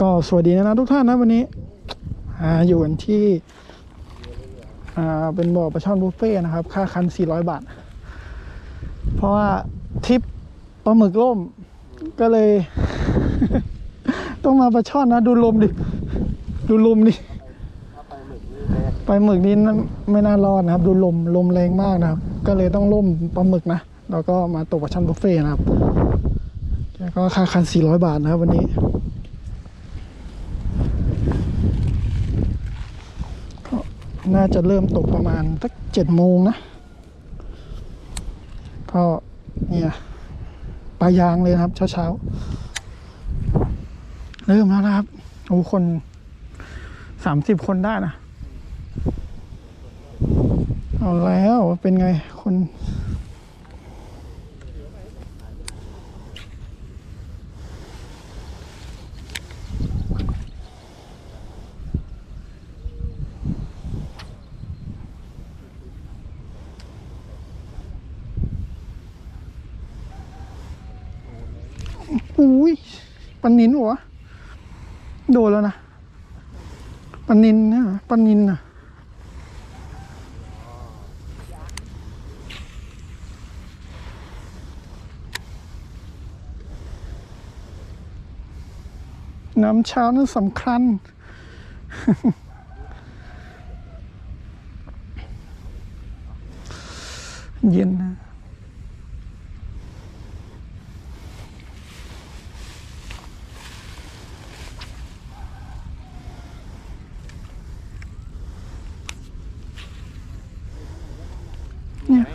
ก็สวัสดีนะทุกท่านนะวันนี้ออยู่กันที่เป็นบ่อปลาช่อนบุฟเฟ่นะครับ ค่าคัน 400 บาท เพราะว่าทริปปลาหมึกล่ม ก็เลย ต้องมาปลาช่อนนะ ดูลมดิ ดูลมดิไปหมึกนี่นั่นไม่น่ารอดนะครับ ดูลมลมแรงมากนะครับ ก็เลยต้องล่มปลาหมึกนะแล้วก็มาตกปลาช่อนบุฟเฟ่นะครับแล้วก็ค่าคัน 400 บาทนะครับวันนี้ น่าจะเริ่มตกประมาณสักเจ็ดโมงนะ ก็เนี่ยปลายางเลยนะครับ เช้าๆ เริ่มแล้วนะครับ โอ้คนสามสิบคนได้นะ เอาแล้วเป็นไงคน อุ้ย ปันนินหัวโดนแล้วนะปันนินนี่ยปันนินนะน้ำเช้านั้นสำคัญ เย็นนะ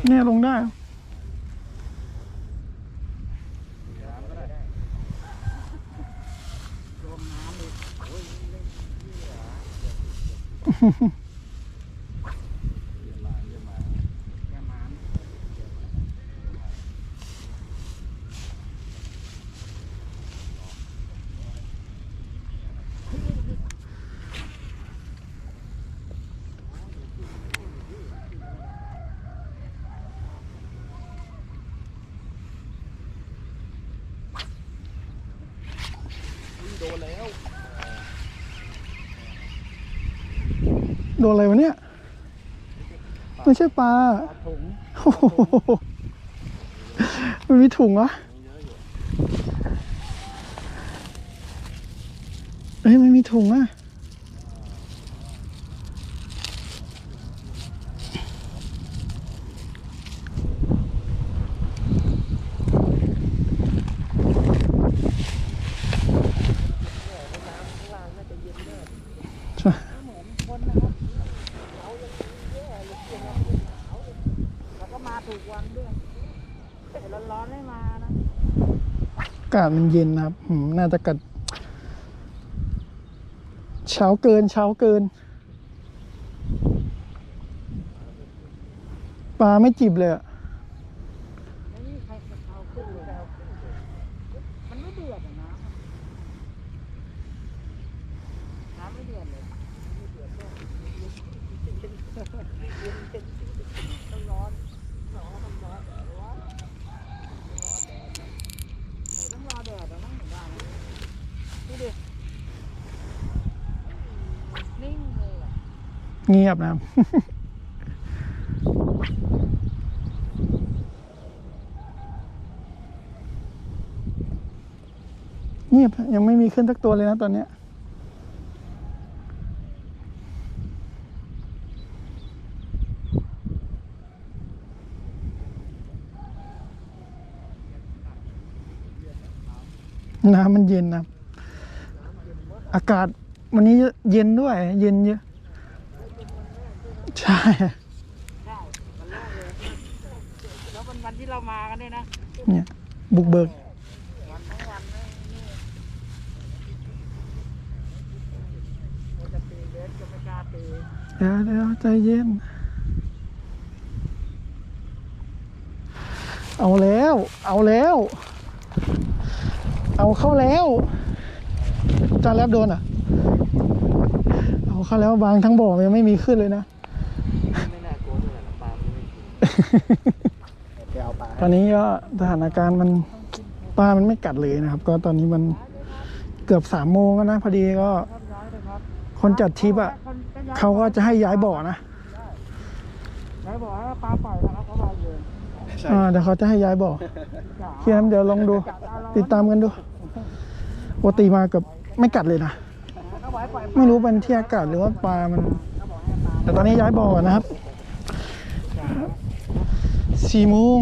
เนี่ยลงได้ โดนอะไรวะเนี่ย ไม่ใช่ปลาถุงโอ้โหมันมีถุงเหรอเอ้ย มันมีถุงอะ ใช่ แล้วก็มาถูกวันด้วยแต่ร้อนๆ ไม่มานะอากาศมันเย็นนะครับอืมน่าจะกัด เช้าเกินเช้าเกิน ปลาไม่จิบเลยอะ ไม่มีใครเอาขึ้นเลยเอาขึ้นเลยมันไม่เดือดอะน้ำน้ำไม่เดือดเลยไม่เดือดเลยต้องร้อนร้อนต้องร้อนแดดร้อนร้อนแดดเออต้องรอแดดแล้วมั้งถึงได้นะดูดินิ่งเลยอะ เงียบนะเงียบยังไม่มีขึ้นสักตัวเลยนะตอนเนี้ยน้ำมันเย็นนะ อากาศวันนี้เย็นด้วย เย็นเยอะ ใช่ใช่ วันแรกเลยแล้วเป็นวันที่เรามากันด้วยนะเนี่ย บุกเบิก วันทั้งวันเลยนี่เราจะตีเบสก็ไม่กล้าตีเดี๋ยวเดี๋ยวใจเย็น เอาแล้ว เอาแล้ว เอาเข้าแล้ว จานแลบโดนอะ เอาเข้าแล้วบางทั้งบ่อยังไม่มีขึ้นเลยนะ ไม่น่ากลัวเท่าไหร่ปลาไม่กิน ไปเอาปลาตอนนี้ก็สถานการณ์มันปลามันไม่กัดเลยนะครับ ก็ตอนนี้มันเกือบสามโมงแล้วนะพอดีก็ครับย้ายเลยครับคนจัดทริปอะคนย้ยเขาก็จะให้ย้ายบ่อนะย้ายบ่อให้ปลาปล่อยนะครับเขามาเลยอ่าเดี๋ยวเขาจะให้ย้ายบ่อจ๋าเคียมเดี๋ยวลองดู ติดตามกันดูปกติมากับไม่กัดเลยนะเขาบอกให้ปล่อยไม่รู้เป็นที่อากาศหรือว่าปลามันเขาบอกให้ปลาแต่ตอนนี้ย้ายบ่อก่อนนะครับ สี่โมง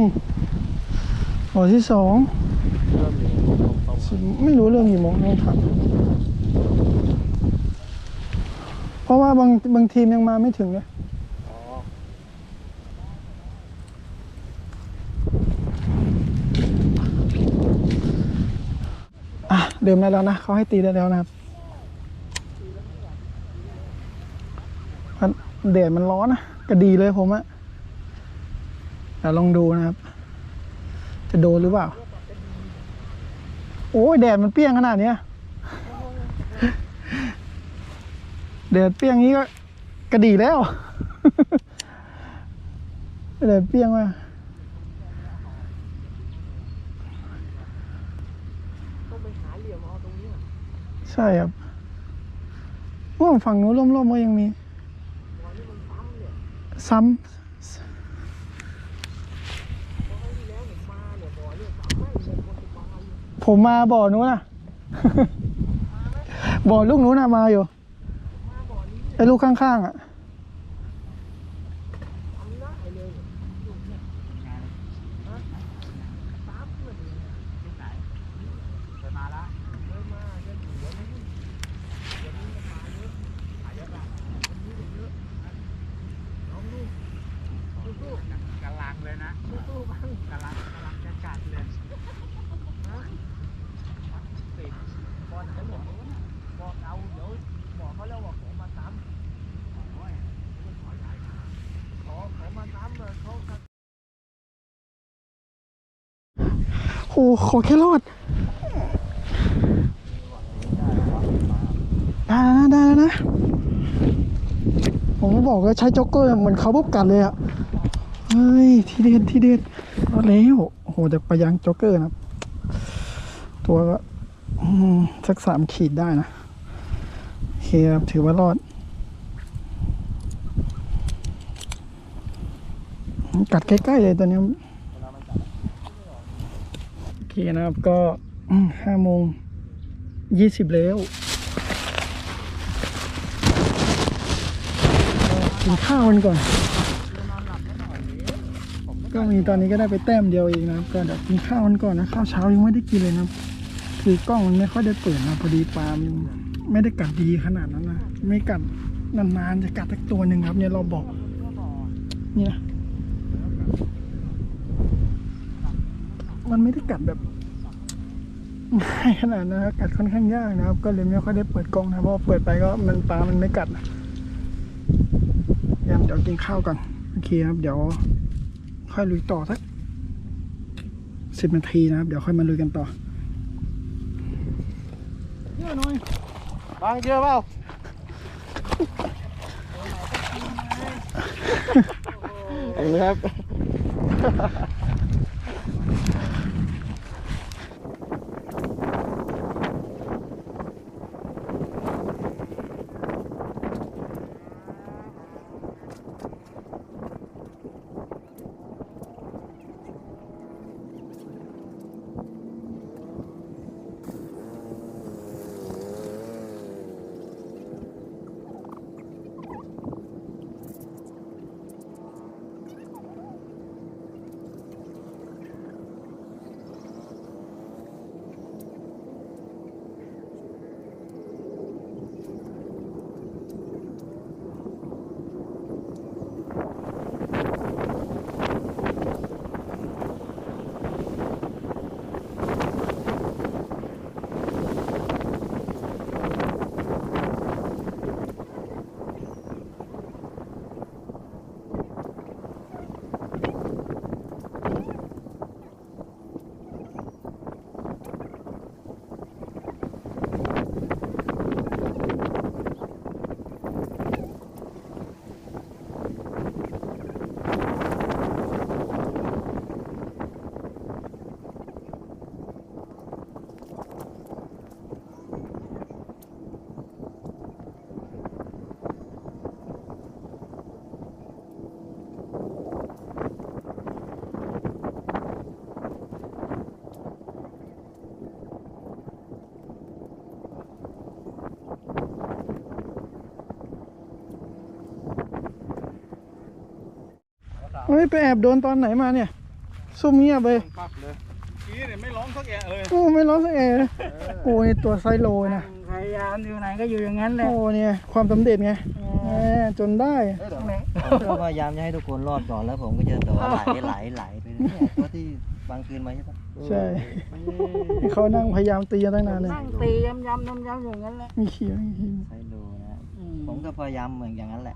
บ่อที่สองไม่รู้เรื่องกี่โมงต้องถามเพราะว่าบางบางทีมยังมาไม่ถึงเลยอะเดิมได้แล้วนะเขาให้ตีได้แล้วนะครับมันแดดมันร้อนนะก็ดีเลยผมอะ แต่ลองดูนะครับ จะโดนหรือเปล่า โอ้ยแดดมันเปรี้ยงขนาดเนี้ยแดดเปรี้ยงนี้ก็กระดีแล้วแดดเปรี้ยงมากต้องไปหาเหลี่ยมเอาตรงนี้อะใช่ครับโอ้ฝั่งนู้นร่มๆก็ยังมี ซ้ำเนี่ย ซ้ เพราะครั้งที่แล้วผมมาเนี่ยบ่อเนี่ยซ้ำไม่เลยคนติดมาอยู่ำ ผมมาบ่อนู้นนะบ่อลูกนู้นนะมาอยู่ไอ้ลูกข้างๆอะ ทำได้เลยอยู่เนี่ยฮะซ้ำเลยที่ไหนเคยมาละเคยมาเดินอยู่เดี๋ยวนี้เดี๋ยวนี้มันมาเยอะมาเยอะละวันนี้เยอะนะน้องลูกสู้ๆ กำลังเลยนะ สู้ๆบ้าง กำลังกำลังจะกัดเลย ฮะติดบอลไหนบอกบอกเอาเดี๋ยวบอกเขาแล้วว่าขอมาซ้ำขอขอมาซ้ำเลยเขาจะ โอ้ขอแค่รอด ได้แล้วนะ ได้แล้วนะ ผมก็บอกว่าใช้จ็อกเกอร์เหมือนเขาปุ๊บกัดเลยอะเฮ้ย ทีเด็ด ทีเด็ดรอดแล้วโอ้โหแต่ไปยังจ็อกเกอร์นะ ตัวก็สักสามขีดได้นะโอเคครับ ถือว่ารอด กัดใกล้ ๆ เลยตัวนี้ นะครับก็ห้าโมงยี่สิบแล้วกินข้าวกันก่อน ก็มีตอนนี้ก็ได้ไปแต้มเดียวเองนะครับก็เดี๋ยวกินข้าวกันก่อนนะข้าวเช้ายังไม่ได้กินเลยนะคือกล้องมันไม่ค่อยได้เปิดนะพอดีปลามันไม่ได้กัดดีขนาดนั้นนะไม่กัดนานๆจะกัดสักตัวหนึ่งครับ เนี่ยเราบอกนี่นะมันไม่ได้กัดแบบ ง่ายขนาดนั้นนะครับกัดค่อนข้างยากนะครับ ก็เลยไม่ค่อยได้เปิดกล้องนะเพราะว่าเปิดไปก็มันปลามันไม่กัดนะยามเดี๋ยวกินข้าวก่อนโอเคครับ เดี๋ยวค่อยลุยต่อสักสิบนาทีนะครับ เดี๋ยวค่อยมาลุยกันต่อเยอะหน่อยบางเจอเปล่าเห็นไหมครับ ไปแอบโดนตอนไหนมาเนี่ยซุ่มเงียบเลยปั๊บเลยกี้เนี่ยไม่ร้องสักแอะเลยโอ้ไม่ร้องสักแอะเลยโอ้นี่ตัวไซโลนะพยายามอยู่ไหนก็อยู่อย่างนั้นแหละโอ้เนี่ยความสำเร็จไงแหมจนได้ผมก็พยายามจะให้ทุกคนรอดก่อนแล้วผมก็จะแบบว่าไหลไหลไหลไปเรื่อยๆตัวที่บางคืนมาใช่ปะใช่เขานั่งพยายามตีกันตั้งนานเลยนั่งตีย้ำย้ำย้ำย้ำอย่างนั้นแหละมีเขียวมีเขียวใช้ดูนะผมก็พยายามเหมือนอย่างนั้นแหละ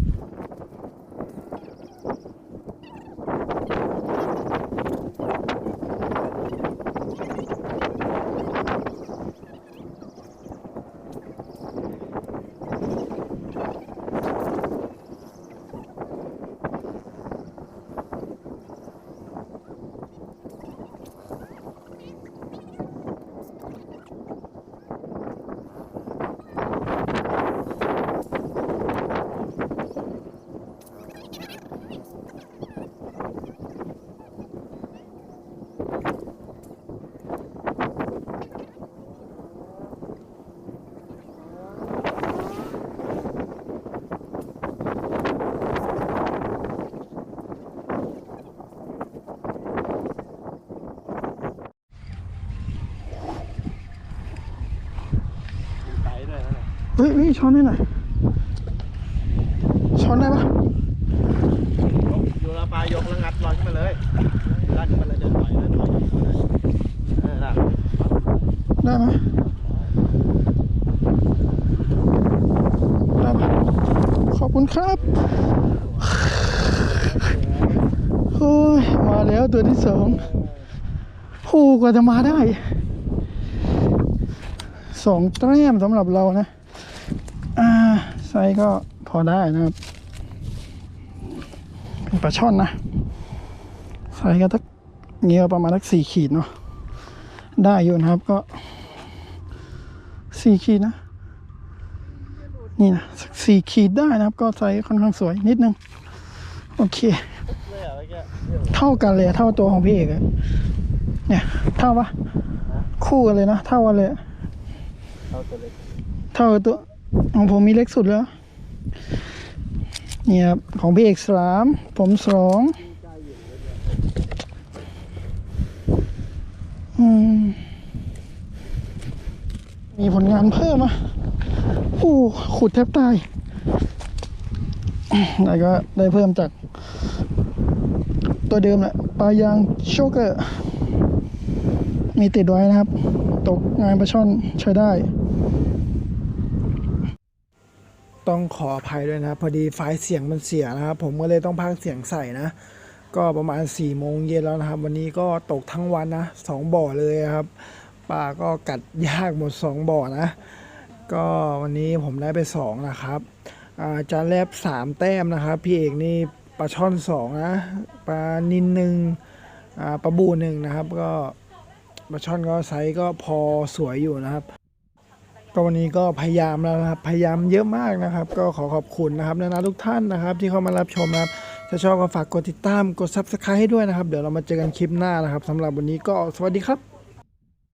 ฮ้ยนี่ช้อนได้หน่อยช้อนได้ปะอยู่ละปลายกแล้วงัดลอยขึ้นมาเลยลัดขึ้นมาเลยเดินถอยเดินถอยเออน่ะได้ไหมได้ปะขอบคุณครับโอ้ยมาแล้วตัวที่สองโหกว่าจะมาได้สองแต้มสำหรับเรานะ ไซส์ก็พอได้นะครับเป็นปลาช่อนนะไซส์ก็ทักเงี้ยประมาณทักสี่ขีดเนาะได้อยู่นะครับก็สี่ขีดนะ นี่นะสักสี่ขีดได้นะครับ ก็ไซส์ค่อนข้างสวยนิดนึง โอเคเลยอะเมื่อกี้เท่ากันเลยเท่าตัวของพี่เอกอะเนี่ยเท่าปะคู่กันเลยนะ เท่ากันเลยอะเอาตัวเล็กเท่ากับตัว ของผมมีเล็กสุดแล้ว นี่ครับ ของพี่เอกสามผมสองมมีผลงานเพิ่มอะโอ้ขุดแทบตายแล้วก็ได้เพิ่มจาก ตัวเดิมแหละปลายางโชเกอร์ มีติดไว้นะครับ ตกงานปลาช่อนใช้ได้ ต้องขออภัยด้วยนะพอดีไฟล์เสียงมันเสียนะครับ ผมก็เลยต้องพากเสียงใส่นะ ก็ประมาณ4ี่โมงเย็นแล้วนะครับ วันนี้ก็ตกทั้งวันนะสองบ่อเลยครับปลาก็กัดยากหมด 2 บ่อนะ ก็วันนี้ผมได้ไป 2 นะครับอาจานแรบ3 แต้มนะครับ พี่เอกนี่ปลาช่อน 2 นะปลานินหนึ่งปลาบูหนึ่งนะครับ ก็ปลาช่อนก็ไซส์ก็พอสวยอยู่นะครับ ก็วันนี้ก็พยายามแล้วนะครับพยายามเยอะมากนะครับ ก็ขอขอบคุณนะครับนะนะทุกท่านนะครับ ที่เข้ามารับชมนะครับถ้าชอบก็ฝากกดติดตามกด subscribe ให้ด้วยนะครับ เดี๋ยวเรามาเจอกันคลิปหน้านะครับสำหรับวันนี้ก็สวัสดีครับ